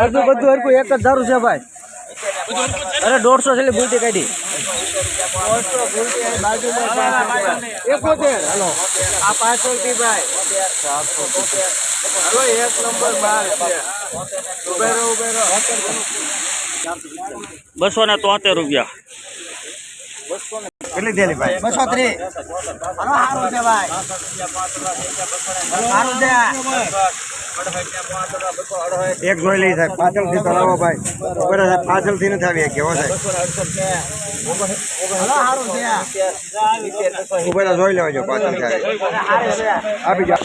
બધું બધું હરખું એક જ ધારું છે ભાઈ. અરે દોઢસો છે ભૂલતી કાઢી. એકોતેર હાલો. આ પાછળથી ભાઈ. હાલો એક નંબર બાર ઉભે રહો ઉભે રહો. બસો ને તોતેર રૂપિયા. કેટલી થયેલી ભાઈ બસો ત્રીસ. હાલો સારું છે ભાઈ. સારું છે. એક જોઈ લઈ સાહેબ પાછળથી ચલાવો ભાઈ. બરાબર સાહેબ પાછળથી નથી આવી કેવો સાહેબ. ઉભેલા જોઈ લેવા જો પાછળથી આવી આપી જાઓ.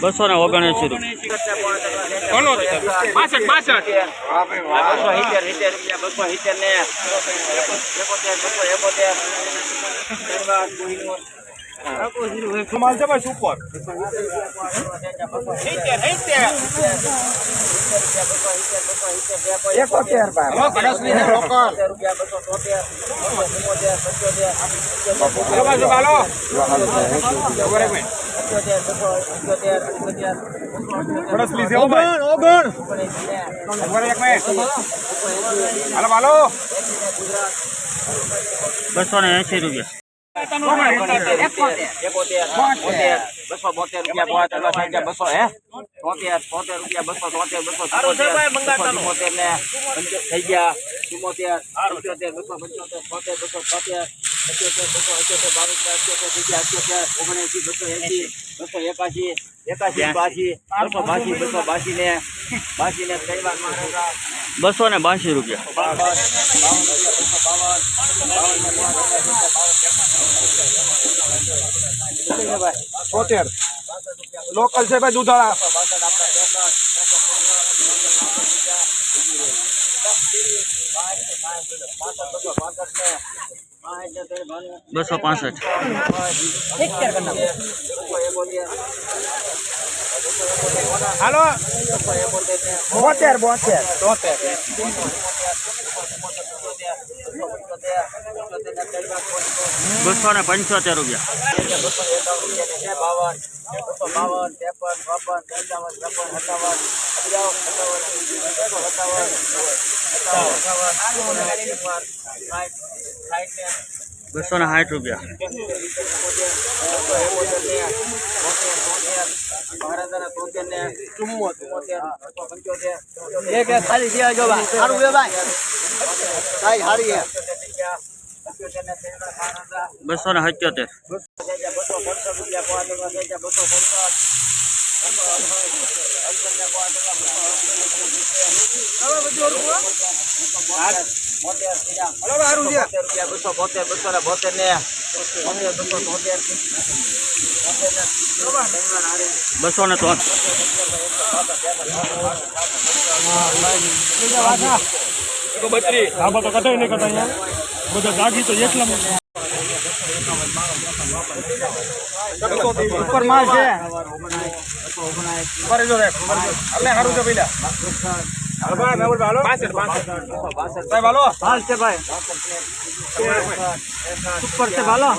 બસો ને ઓગણએંસી એકોતેર. ભાઈ. છે ઓગણ ઉપર હાલો બસો ને એસી રૂપિયા. બસો બોતેર રૂપિયા બોતેર બસો હે? તોતેર તોતેર રૂપિયા બસો તોતેર બસો ચુમ્મોતેર ને થઈ ગયા. ચુમ્મોતેર બસો પંચોતેર તોતેર બસો તોતેર અઠ્યોતેર બસો અઠ્યોતેર બાવીસ અઠ્યોતેર થઈ ગયા. અઠ્યોતેર ઓગણએંસી બસો એંસી બસો એકાશી એકાશી બાસી બસો બાસી બસો બાસી ને બાસી ને ત્રણ વાર બસો ને બાસી રૂપિયા. બાવન બાવન બસો બાવન બાવન ને તોતેર લોકલ છે ભાઈ દુધાળા. બસો પાસઠ. હાલો બોતેર બોતેર. તોતેર બસો ને પંચોતેર રૂપિયા. બસો ને સાઠ રૂપિયા. એક ખાલી સારું ભાઈ. સારી બસો ને સત્યોતેર બસો બોતેર બસો ને બોતેર ને બસો બધા જાગી તો એટલા ઉપર માલ છે. ઉપર જો રેખ અમને હારું છે પેલા. ઉપર છે ભાલો.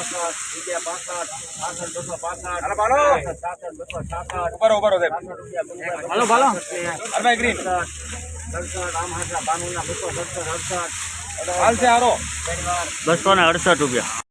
ઉપર ઉપર હાલો ભાલો. ગ્રીન સડસઠ આમ હાજરા બાનુના બસો સડસઠ અડસઠ હાલ છે અડસઠ રૂપિયા.